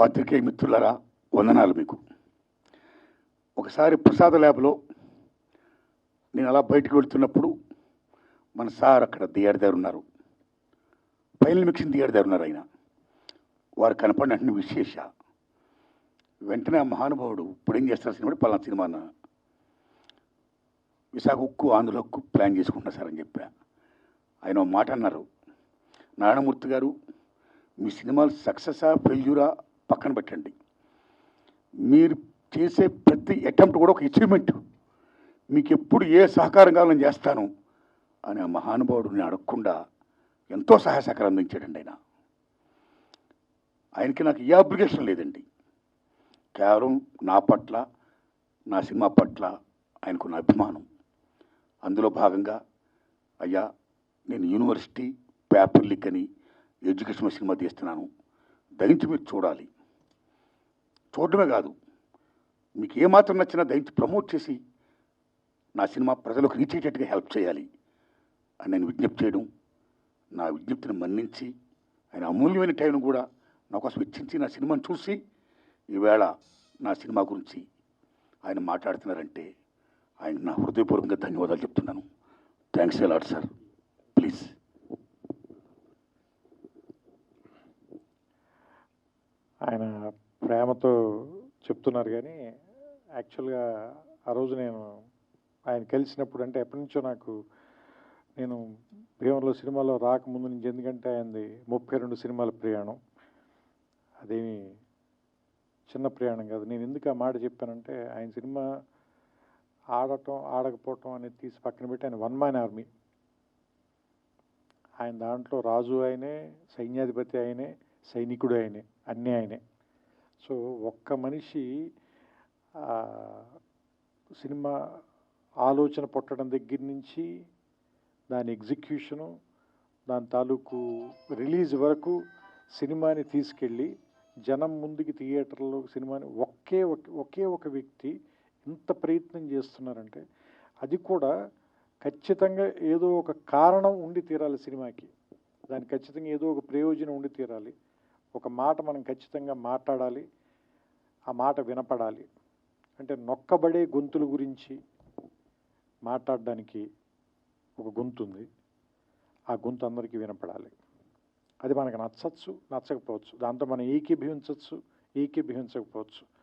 పాత్రికేయ మిత్రులరా వందనాలు మీకు. ఒకసారి ప్రసాద ల్యాబ్లో నేను అలా బయటకు వెళ్తున్నప్పుడు మన సార్ అక్కడ దియాడి దగ్గర ఉన్నారు. ఫైనల్ మిక్సింగ్ దియాడి దగ్గర ఉన్నారు ఆయన. వారు కనపడిన వెంటనే విశేష. వెంటనే ఆ మహానుభావుడు ఇప్పుడు ఏం చేస్తారు సినిమా పలానా సినిమా అన్న. విశాఖ ఉక్కు ఆంధ్ర హక్కు ప్లాన్ చేసుకుంటా సార్ అని చెప్పా. ఆయన ఓ మాట అన్నారు. నారాయణమూర్తి గారు మీ సినిమాలు సక్సెసా ఫెయిల్యూరా? పక్కన పెట్టండి. మీరు చేసే ప్రతి అటెంప్ట్ కూడా ఒక అచీవ్మెంట్. మీకు ఎప్పుడు ఏ సహకారం కావాలని చేస్తాను అని ఆ అడగకుండా ఎంతో సహాయ సహకారం అందించాడండి ఆయన. ఆయనకి నాకు ఏ అప్లికేషన్ లేదండి. కేవలం నా పట్ల నా సినిమా పట్ల ఆయనకున్న అభిమానం. అందులో భాగంగా అయ్యా నేను యూనివర్సిటీ పేపర్ లీక్ అని ఎడ్యుకేషన్ సినిమా తీస్తున్నాను. దయించి మీరు చూడాలి. చూడడమే కాదు. మీకు ఏమాత్రం నచ్చినా దయచేసి ప్రమోట్ చేసి నా సినిమా ప్రజలకు రీచ్ అయ్యేటట్టుగా హెల్ప్ చేయాలి అని నేను విజ్ఞప్తి చేయడం నా విజ్ఞప్తిని మన్నించి ఆయన అమూల్యమైన టైం కూడా నా కోసం వెచ్చించి నా సినిమాను చూసి ఈవేళ నా సినిమా గురించి ఆయన మాట్లాడుతున్నారంటే ఆయన నా హృదయపూర్వకంగా ధన్యవాదాలు చెప్తున్నాను. Thanks a lot sir. Please. ఆయన ప్రేమతో చెప్తున్నారు కానీ యాక్చువల్గా ఆ రోజు నేను ఆయన కలిసినప్పుడు అంటే ఎప్పటి నుంచో నాకు నేను భీమవరంలో సినిమాలో రాకముందు నుంచి ఎందుకంటే ఆయనది ముప్పై రెండు సినిమాల ప్రయాణం. అదేమి చిన్న ప్రయాణం కాదు. నేను ఎందుకు ఆ మాట చెప్పానంటే ఆయన సినిమా ఆడటం ఆడకపోవటం అనేది తీసి పక్కన పెట్టి ఆయన వన్ మ్యాన్ ఆర్మీ. ఆయన దాంట్లో రాజు ఆయనే సైన్యాధిపతి ఆయనే సైనికుడు ఆయనే అన్నీ ఆయనే. సో ఒక్క మనిషి సినిమా ఆలోచన పుట్టడం దగ్గర నుంచి దాని ఎగ్జిక్యూషను దాని తాలూకు రిలీజ్ వరకు సినిమాని తీసుకెళ్ళి జనం ముందుకి థియేటర్లో సినిమాని ఒకే ఒక- ఒకే ఒక వ్యక్తి ఇంత ప్రయత్నం చేస్తున్నారంటే అది కూడా ఖచ్చితంగా ఏదో ఒక కారణం ఉండి తీరాలి సినిమాకి. దానికి ఖచ్చితంగా ఏదో ఒక ప్రయోజనం ఉండి తీరాలి. ఒక మాట మనం ఖచ్చితంగా మాట్లాడాలి ఆ మాట వినపడాలి. అంటే నొక్కబడే గొంతుల గురించి మాట్లాడడానికి ఒక గొంతు ఉంది. ఆ గొంతు అందరికీ వినపడాలి. అది మనకు నచ్చచ్చు నచ్చకపోవచ్చు. దాంతో మనం ఏకీభవించవచ్చు ఏకీభవించకపోవచ్చు.